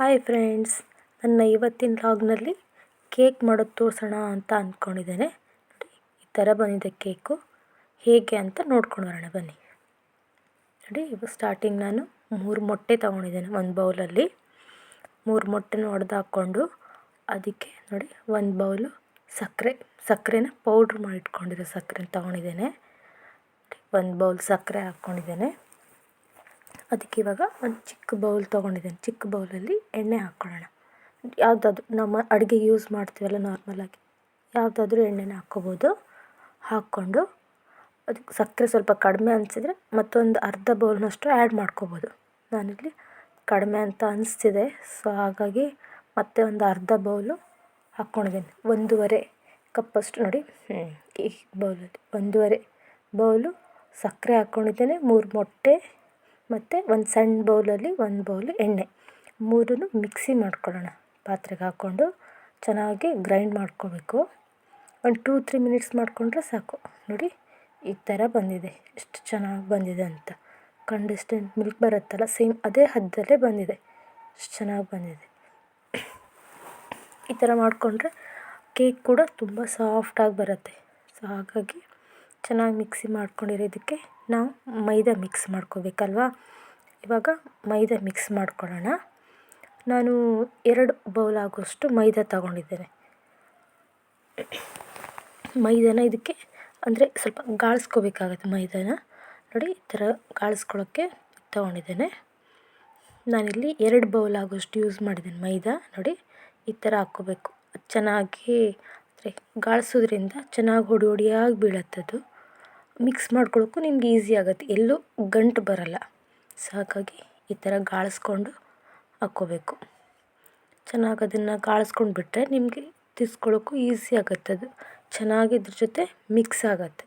Hi friends ನನ್ನ ಇವತ್ತಿನ ಲಾಗ್ನಲ್ಲಿ cake ಮಾಡೋದು ತೋರಿಸೋಣ ಅಂತ ಅಂದ್ಕೊಂಡಿದ್ದೇನೆ. ನೋಡಿ ಈ ಥರ ಬಂದಿದೆ ಕೇಕು ಹೇಗೆ ಅಂತ ನೋಡ್ಕೊಂಡು ಬರೋಣ, ಬನ್ನಿ. ನೋಡಿ ಇವಾಗ ಸ್ಟಾರ್ಟಿಂಗ್ ನಾನು ಮೂರು ಮೊಟ್ಟೆ ತೊಗೊಂಡಿದ್ದೇನೆ ಒಂದು ಬೌಲಲ್ಲಿ ಮೂರು ಮೊಟ್ಟೆನ ಒಡೆದು ಹಾಕ್ಕೊಂಡು ಅದಕ್ಕೆ ನೋಡಿ ಒಂದು ಬೌಲು ಸಕ್ಕರೆ, ಸಕ್ಕರೆನ ಪೌಡ್ರ್ ಮಾಡಿಟ್ಕೊಂಡಿರೋ ಸಕ್ಕರೆನ ತೊಗೊಂಡಿದ್ದೇನೆ. ಒಂದು ಬೌಲ್ ಸಕ್ಕರೆ ಹಾಕ್ಕೊಂಡಿದ್ದೇನೆ. ಅದಕ್ಕೆ ಇವಾಗ ಒಂದು ಚಿಕ್ಕ ಬೌಲ್ ತೊಗೊಂಡಿದ್ದೇನೆ. ಚಿಕ್ಕ ಬೌಲಲ್ಲಿ ಎಣ್ಣೆ ಹಾಕ್ಕೊಳ್ಳೋಣ ಯಾವುದಾದ್ರು ನಮ್ಮ ಅಡುಗೆ ಯೂಸ್ ಮಾಡ್ತೀವಲ್ಲ ನಾರ್ಮಲಾಗಿ ಯಾವುದಾದ್ರೂ ಎಣ್ಣೆನ ಹಾಕ್ಕೋಬೋದು. ಹಾಕ್ಕೊಂಡು ಅದಕ್ಕೆ ಸಕ್ಕರೆ ಸ್ವಲ್ಪ ಕಡಿಮೆ ಅನಿಸಿದ್ರೆ ಮತ್ತೊಂದು ಅರ್ಧ ಬೌಲ್ನಷ್ಟು ಆ್ಯಡ್ ಮಾಡ್ಕೋಬೋದು. ನಾನಿಲ್ಲಿ ಕಡಿಮೆ ಅಂತ ಅನಿಸ್ತಿದೆ. ಸೊ ಹಾಗಾಗಿ ಮತ್ತೆ ಒಂದು ಅರ್ಧ ಬೌಲು ಹಾಕ್ಕೊಂಡಿದ್ದೀನಿ. ಒಂದೂವರೆ ಕಪ್ಪಷ್ಟು ನೋಡಿ. ಈ ಬೌಲಲ್ಲಿ ಒಂದೂವರೆ ಬೌಲು ಸಕ್ಕರೆ ಹಾಕ್ಕೊಂಡಿದ್ದೇನೆ. ಮೂರು ಮೊಟ್ಟೆ ಮತ್ತು ಒಂದು ಸಣ್ಣ ಬೌಲಲ್ಲಿ ಒಂದು ಬೌಲು ಎಣ್ಣೆ. ಮೂರನ್ನು ಮಿಕ್ಸಿ ಮಾಡ್ಕೊಳ್ಳೋಣ. ಪಾತ್ರೆಗೆ ಹಾಕ್ಕೊಂಡು ಚೆನ್ನಾಗಿ ಗ್ರೈಂಡ್ ಮಾಡ್ಕೋಬೇಕು. ಒಂದು ಟೂ, ತ್ರೀ ಮಿನಿಟ್ಸ್ ಮಾಡಿಕೊಂಡ್ರೆ ಸಾಕು. ನೋಡಿ, ಈ ಥರ ಬಂದಿದೆ. ಎಷ್ಟು ಚೆನ್ನಾಗಿ ಬಂದಿದೆ ಅಂತ. ಕಂಡಿಸ್ಟೆಂಟ್ ಮಿಲ್ಕ್ ಬರುತ್ತಲ್ಲ, ಸೇಮ್ ಅದೇ ಹದ್ದಲ್ಲೇ ಬಂದಿದೆ. ಎಷ್ಟು ಚೆನ್ನಾಗಿ ಬಂದಿದೆ. ಈ ಥರ ಮಾಡಿಕೊಂಡ್ರೆ ಕೇಕ್ ಕೂಡ ತುಂಬ ಸಾಫ್ಟಾಗಿ ಬರುತ್ತೆ. ಸೊ ಹಾಗಾಗಿ ಚೆನ್ನಾಗಿ ಮಿಕ್ಸಿ ಮಾಡ್ಕೊಂಡಿರೋದಕ್ಕೆ ನಾವು ಮೈದಾ ಮಿಕ್ಸ್ ಮಾಡ್ಕೋಬೇಕಲ್ವಾ? ಇವಾಗ ಮೈದಾ ಮಿಕ್ಸ್ ಮಾಡ್ಕೊಳ್ಳೋಣ. ನಾನು ಎರಡು ಬೌಲ್ ಆಗೋಷ್ಟು ಮೈದಾ ತಗೊಂಡಿದ್ದೇನೆ. ಮೈದಾನ ಇದಕ್ಕೆ ಅಂದರೆ ಸ್ವಲ್ಪ ಗಾಳಿಸ್ಕೋಬೇಕಾಗತ್ತೆ ಮೈದಾನ. ನೋಡಿ, ಈ ಥರ ಗಾಳಿಸ್ಕೊಳ್ಳೋಕ್ಕೆ ತಗೊಂಡಿದ್ದೇನೆ. ನಾನಿಲ್ಲಿ ಎರಡು ಬೌಲ್ ಆಗೋಷ್ಟು ಯೂಸ್ ಮಾಡಿದ್ದೇನೆ ಮೈದಾ. ನೋಡಿ, ಈ ಥರ ಹಾಕ್ಕೋಬೇಕು. ಚೆನ್ನಾಗಿ, ಅಂದರೆ ಗಾಳಿಸೋದ್ರಿಂದ ಚೆನ್ನಾಗಿ ಹೊಡಿ ಹೊಡಿಯಾಗಿ ಬೀಳತ್ತದು. ಮಿಕ್ಸ್ ಮಾಡ್ಕೊಳ್ಳೋಕ್ಕೂ ನಿಮ್ಗೆ ಈಸಿ ಆಗುತ್ತೆ. ಎಲ್ಲೂ ಗಂಟು ಬರಲ್ಲ. ಸಾಕಾಗಿ ಈ ಥರ ಗಾಳಿಸ್ಕೊಂಡು ಹಾಕ್ಕೋಬೇಕು. ಚೆನ್ನಾಗಿ ಅದನ್ನು ಗಾಳಿಸ್ಕೊಂಡು ಬಿಟ್ಟರೆ ನಿಮಗೆ ತಿರ್ಸ್ಕೊಳ್ಳೋಕ್ಕೂ ಈಸಿ ಆಗುತ್ತೆ. ಅದು ಚೆನ್ನಾಗಿ ಇದ್ರ ಜೊತೆ ಮಿಕ್ಸ್ ಆಗುತ್ತೆ.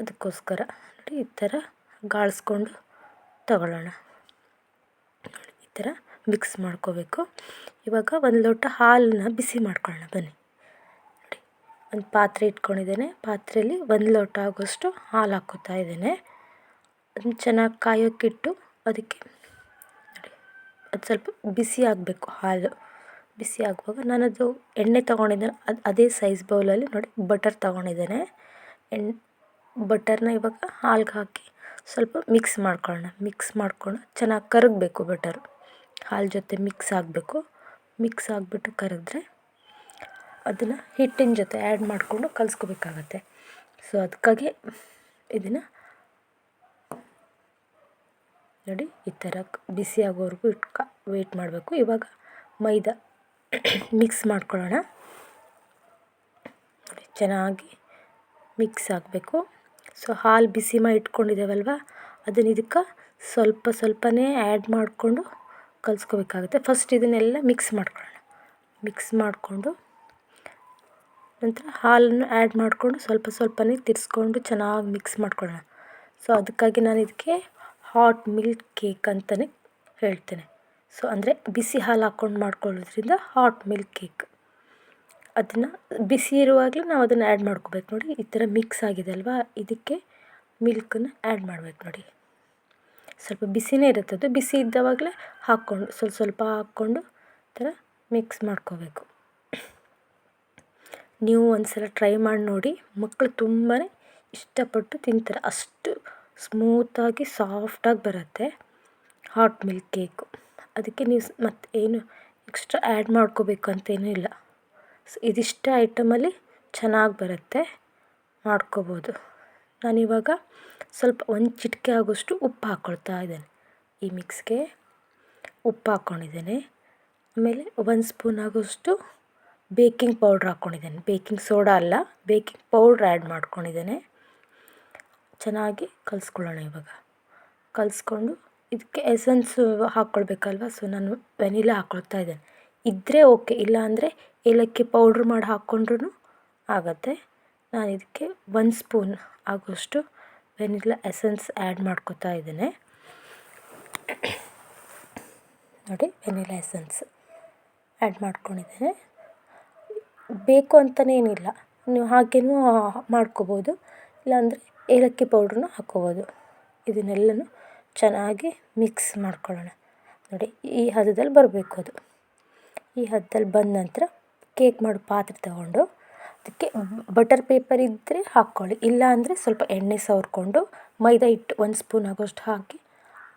ಅದಕ್ಕೋಸ್ಕರ ನೋಡಿ ಈ ಥರ ಗಾಳಿಸ್ಕೊಂಡು ತಗೊಳ್ಳೋಣ. ನೋಡಿ ಈ ಥರ ಮಿಕ್ಸ್ ಮಾಡ್ಕೋಬೇಕು. ಇವಾಗ ಒಂದು ಲೋಟ ಹಾಲನ್ನ ಬಿಸಿ ಮಾಡ್ಕೊಳ್ಳೋಣ. ಬನ್ನಿ. ಒಂದು ಪಾತ್ರೆ ಇಟ್ಕೊಂಡಿದ್ದೇನೆ. ಪಾತ್ರೆಯಲ್ಲಿ ಒಂದು ಲೋಟ ಆಗೋಷ್ಟು ಹಾಲು ಹಾಕ್ಕೋತಾ ಇದ್ದೇನೆ. ಅದನ್ನ ಚೆನ್ನಾಗಿ ಕಾಯೋಕ್ಕಿಟ್ಟು ಅದಕ್ಕೆ ಅದು ಸ್ವಲ್ಪ ಬಿಸಿ ಆಗಬೇಕು ಹಾಲು. ಬಿಸಿ ಆಗುವಾಗ ನಾನದು ಎಣ್ಣೆ ತೊಗೊಂಡಿದ್ದೇನೆ. ಅದು ಅದೇ ಸೈಜ್ ಬೌಲಲ್ಲಿ ನೋಡಿ ಬಟರ್ ತೊಗೊಂಡಿದ್ದೇನೆ. ಎಣ್ಣೆ ಬಟರ್ನ ಇವಾಗ ಹಾಲ್ಗೆ ಹಾಕಿ ಸ್ವಲ್ಪ ಮಿಕ್ಸ್ ಮಾಡ್ಕೊಳ್ಳೋಣ. ಮಿಕ್ಸ್ ಮಾಡ್ಕೊಂಡು ಚೆನ್ನಾಗಿ ಕರಗಬೇಕು ಬಟರ್ ಹಾಲು ಜೊತೆ ಮಿಕ್ಸ್ ಆಗಬೇಕು. ಮಿಕ್ಸ್ ಆಗಿಬಿಟ್ಟು ಕರಗಿದ್ರೆ ಅದನ್ನು ಹಿಟ್ಟಿನ ಜೊತೆ ಆ್ಯಡ್ ಮಾಡಿಕೊಂಡು ಕಲಿಸ್ಕೋಬೇಕಾಗತ್ತೆ. ಸೊ ಅದಕ್ಕಾಗಿ ಇದನ್ನು ನೋಡಿ, ಈ ಥರ ಬಿಸಿ ಆಗೋವರೆಗೂ ಇಟ್ಕ ವೆಯ್ಟ್ ಮಾಡಬೇಕು. ಇವಾಗ ಮೈದಾ ಮಿಕ್ಸ್ ಮಾಡ್ಕೊಳ್ಳೋಣ. ನೋಡಿ ಚೆನ್ನಾಗಿ ಮಿಕ್ಸ್ ಆಗಬೇಕು. ಸೊ ಹಾಲು ಬಿಸಿ ಮಾಡಿ ಇಟ್ಕೊಂಡಿದ್ದೇವಲ್ವ ಅದನ್ನು ಇದಕ್ಕೆ ಸ್ವಲ್ಪ ಸ್ವಲ್ಪನೇ ಆ್ಯಡ್ ಮಾಡಿಕೊಂಡು ಕಲಿಸ್ಕೋಬೇಕಾಗುತ್ತೆ. ಫಸ್ಟ್ ಇದನ್ನೆಲ್ಲ ಮಿಕ್ಸ್ ಮಾಡ್ಕೊಳ್ಳೋಣ. ಮಿಕ್ಸ್ ಮಾಡಿಕೊಂಡು ನಂತರ ಹಾಲನ್ನು ಆ್ಯಡ್ ಮಾಡಿಕೊಂಡು ಸ್ವಲ್ಪ ಸ್ವಲ್ಪನೇ ತಿರ್ಸ್ಕೊಂಡು ಚೆನ್ನಾಗಿ ಮಿಕ್ಸ್ ಮಾಡ್ಕೊಳ್ಳೋಣ. ಸೊ ಅದಕ್ಕಾಗಿ ನಾನು ಇದಕ್ಕೆ ಹಾಟ್ ಮಿಲ್ಕ್ ಕೇಕ್ ಅಂತಲೇ ಹೇಳ್ತೇನೆ. ಸೊ ಅಂದರೆ ಬಿಸಿ ಹಾಲು ಹಾಕ್ಕೊಂಡು ಮಾಡ್ಕೊಳ್ಳೋದ್ರಿಂದ ಹಾಟ್ ಮಿಲ್ಕ್ ಕೇಕ್ ಅದನ್ನು ಬಿಸಿ ಇರುವಾಗಲೇ ನಾವು ಅದನ್ನು ಆ್ಯಡ್ ಮಾಡ್ಕೋಬೇಕು ನೋಡಿ. ಈ ಥರ ಮಿಕ್ಸ್ ಆಗಿದೆ ಅಲ್ವಾ? ಇದಕ್ಕೆ ಮಿಲ್ಕನ್ನು ಆ್ಯಡ್ ಮಾಡಬೇಕು ನೋಡಿ. ಸ್ವಲ್ಪ ಬಿಸಿನೇ ಇರುತ್ತೆ ಅದು ಬಿಸಿ ಇದ್ದವಾಗಲೇ ಹಾಕ್ಕೊಂಡು ಸ್ವಲ್ಪ ಸ್ವಲ್ಪ ಹಾಕ್ಕೊಂಡು ಥರ ಮಿಕ್ಸ್ ಮಾಡ್ಕೋಬೇಕು. ನೀವು ಒಂದು ಸಲ ಟ್ರೈ ಮಾಡಿ ನೋಡಿ. ಮಕ್ಕಳು ತುಂಬಾ ಇಷ್ಟಪಟ್ಟು ತಿಂತಾರೆ. ಅಷ್ಟು ಸ್ಮೂತಾಗಿ ಸಾಫ್ಟಾಗಿ ಬರುತ್ತೆ ಹಾಟ್ ಮಿಲ್ಕ್ ಕೇಕು ಅದಕ್ಕೆ ನೀವು ಮತ್ತು ಏನು ಎಕ್ಸ್ಟ್ರಾ ಆ್ಯಡ್ ಮಾಡ್ಕೋಬೇಕು ಅಂತೇನೂ ಇಲ್ಲ. ಸೊ ಇದಿಷ್ಟು ಐಟಮಲ್ಲಿ ಚೆನ್ನಾಗಿ ಬರುತ್ತೆ ಮಾಡ್ಕೋಬೋದು. ನಾನಿವಾಗ ಸ್ವಲ್ಪ ಒಂದು ಚಿಟಿಕೆ ಆಗೋಷ್ಟು ಉಪ್ಪು ಹಾಕ್ಕೊಳ್ತಾ ಇದ್ದೇನೆ. ಈ ಮಿಕ್ಸ್ಗೆ ಉಪ್ಪು ಹಾಕ್ಕೊಂಡಿದ್ದೇನೆ ಆಮೇಲೆ ಒಂದು ಸ್ಪೂನ್ ಆಗೋಷ್ಟು ಬೇಕಿಂಗ್ ಪೌಡ್ರ್ ಹಾಕ್ಕೊಂಡಿದ್ದೇನೆ. ಬೇಕಿಂಗ್ ಸೋಡಾ ಅಲ್ಲ, ಬೇಕಿಂಗ್ ಪೌಡ್ರ್ ಆ್ಯಡ್ ಮಾಡ್ಕೊಂಡಿದ್ದೇನೆ. ಚೆನ್ನಾಗಿ ಕಲಿಸ್ಕೊಳ್ಳೋಣ ಇವಾಗ. ಕಲಿಸ್ಕೊಂಡು ಇದಕ್ಕೆ ಎಸೆನ್ಸು ಹಾಕ್ಕೊಳ್ಬೇಕಲ್ವ? ಸೊ ನಾನು ವೆನಿಲಾ ಹಾಕ್ಕೊಳ್ತಾ ಇದ್ದೇನೆ. ಇದ್ದರೆ ಓಕೆ ಇಲ್ಲ ಅಂದರೆ ಏಲಕ್ಕಿ ಪೌಡ್ರ್ ಮಾಡಿ ಹಾಕ್ಕೊಂಡ್ರೂ ಆಗುತ್ತೆ. ನಾನು ಇದಕ್ಕೆ ಒಂದು ಸ್ಪೂನ್ ಆಗೋಷ್ಟು ವೆನಿಲಾ ಎಸೆನ್ಸ್ ಆ್ಯಡ್ ಮಾಡ್ಕೋತಾ ಇದ್ದೇನೆ. ನೋಡಿ, ವೆನಿಲಾ ಎಸೆನ್ಸ್ ಆ್ಯಡ್ ಮಾಡ್ಕೊಂಡಿದ್ದೇನೆ. ಬೇಕು ಅಂತಲೇ ಏನಿಲ್ಲ. ನೀವು ಹಾಗೇನೂ ಮಾಡ್ಕೋಬೋದು. ಇಲ್ಲಾಂದರೆ ಏಲಕ್ಕಿ ಪೌಡ್ರನ್ನ ಹಾಕ್ಕೋಬೋದು ಇದನ್ನೆಲ್ಲನೂ ಚೆನ್ನಾಗಿ ಮಿಕ್ಸ್ ಮಾಡ್ಕೊಳ್ಳೋಣ. ನೋಡಿ, ಈ ಹದದಲ್ಲಿ ಬರಬೇಕು ಅದು. ಈ ಹದದಲ್ಲಿ ಬಂದ ನಂತರ ಕೇಕ್ ಮಾಡೋ ಪಾತ್ರೆ ತಗೊಂಡು ಅದಕ್ಕೆ ಬಟರ್ ಪೇಪರ್ ಇದ್ದರೆ ಹಾಕ್ಕೊಳ್ಳಿ. ಇಲ್ಲ ಅಂದರೆ ಸ್ವಲ್ಪ ಎಣ್ಣೆ ಸವರ್ಕೊಂಡು ಮೈದಾ ಹಿಟ್ಟು ಒಂದು ಸ್ಪೂನ್ ಆಗೋಷ್ಟು ಹಾಕಿ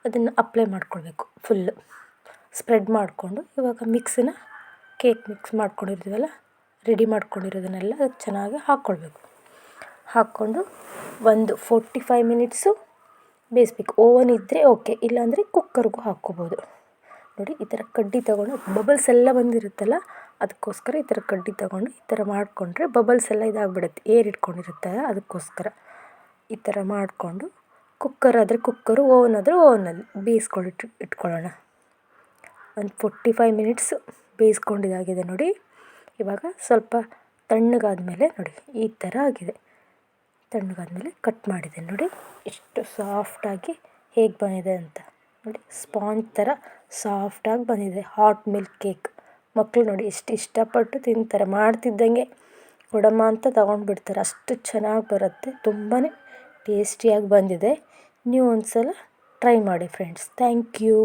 ಅದನ್ನು ಅಪ್ಲೈ ಮಾಡ್ಕೊಳ್ಬೇಕು ಫುಲ್ಲು ಸ್ಪ್ರೆಡ್ ಮಾಡಿಕೊಂಡು ಇವಾಗ ಮಿಕ್ಸನ್ನ ಕೇಕ್ ಮಿಕ್ಸ್ ಮಾಡ್ಕೊಂಡಿರ್ತೀವಲ್ಲ? ರೆಡಿ ಮಾಡ್ಕೊಂಡಿರೋದನ್ನೆಲ್ಲ ಚೆನ್ನಾಗಿ ಹಾಕ್ಕೊಳ್ಬೇಕು. ಹಾಕ್ಕೊಂಡು ಒಂದು ಫೋರ್ಟಿ ಫೈವ್ ಮಿನಿಟ್ಸು ಬೇಯಿಸ್ಬೇಕು. ಓವನ್ ಇದ್ದರೆ ಓಕೆ ಇಲ್ಲಾಂದರೆ ಕುಕ್ಕರ್ಗೂ ಹಾಕ್ಕೋಬೋದು. ನೋಡಿ, ಈ ಥರ ಕಡ್ಡಿ ತೊಗೊಂಡು ಬಬಲ್ಸ್ ಎಲ್ಲ ಬಂದಿರುತ್ತಲ್ಲ, ಅದಕ್ಕೋಸ್ಕರ ಈ ಥರ ಕಡ್ಡಿ ತಗೊಂಡು ಈ ಥರ ಮಾಡಿಕೊಂಡ್ರೆ ಬಬಲ್ಸ್ ಎಲ್ಲ ಇದಾಗ್ಬಿಡುತ್ತೆ. ಏರ್ ಇಟ್ಕೊಂಡಿರುತ್ತಲ್ಲ ಅದಕ್ಕೋಸ್ಕರ. ಈ ಥರ ಮಾಡಿಕೊಂಡು ಕುಕ್ಕರ್ ಆದರೆ ಕುಕ್ಕರು ಓವನ್ ಆದರೆ ಓವನಲ್ಲಿ ಬೇಯಿಸ್ಕೊಂಡಿಟ್ಟು ಇಟ್ಕೊಳ್ಳೋಣ. ಒಂದು ಫೋರ್ಟಿ ಫೈವ್ ಮಿನಿಟ್ಸು ಬೇಯಿಸ್ಕೊಂಡಿದ್ದಾಗಿದೆ ನೋಡಿ. ಇವಾಗ ಸ್ವಲ್ಪ ತಣ್ಣಗಾದ ಮೇಲೆ ನೋಡಿ, ಈ ಥರ ಆಗಿದೆ. ತಣ್ಣಗಾದ ಮೇಲೆ ಕಟ್ ಮಾಡಿದೆ. ನೋಡಿ, ಎಷ್ಟು ಸಾಫ್ಟಾಗಿ ಹೇಗೆ ಬಂದಿದೆ ಅಂತ. ನೋಡಿ ಸ್ಪಾಂಜ್ ಥರ ಸಾಫ್ಟಾಗಿ ಬಂದಿದೆ. ಹಾಟ್ ಮಿಲ್ಕ್ ಕೇಕ್ ಮಕ್ಕಳು ನೋಡಿ, ಎಷ್ಟು ಇಷ್ಟಪಟ್ಟು ತಿಂತಾರೆ. ಮಾಡ್ತಿದ್ದಂಗೆ ಕೊಡಮ್ಮ ಅಂತ ತಗೊಂಡು ಬಿಡ್ತಾರೆ ಅಷ್ಟು ಚೆನ್ನಾಗಿ ಬರುತ್ತೆ. ತುಂಬಾ ಟೇಸ್ಟಿಯಾಗಿ ಬಂದಿದೆ. ನೀವು ಒಂದು ಸಲ ಟ್ರೈ ಮಾಡಿ ಫ್ರೆಂಡ್ಸ್ ಥ್ಯಾಂಕ್ ಯು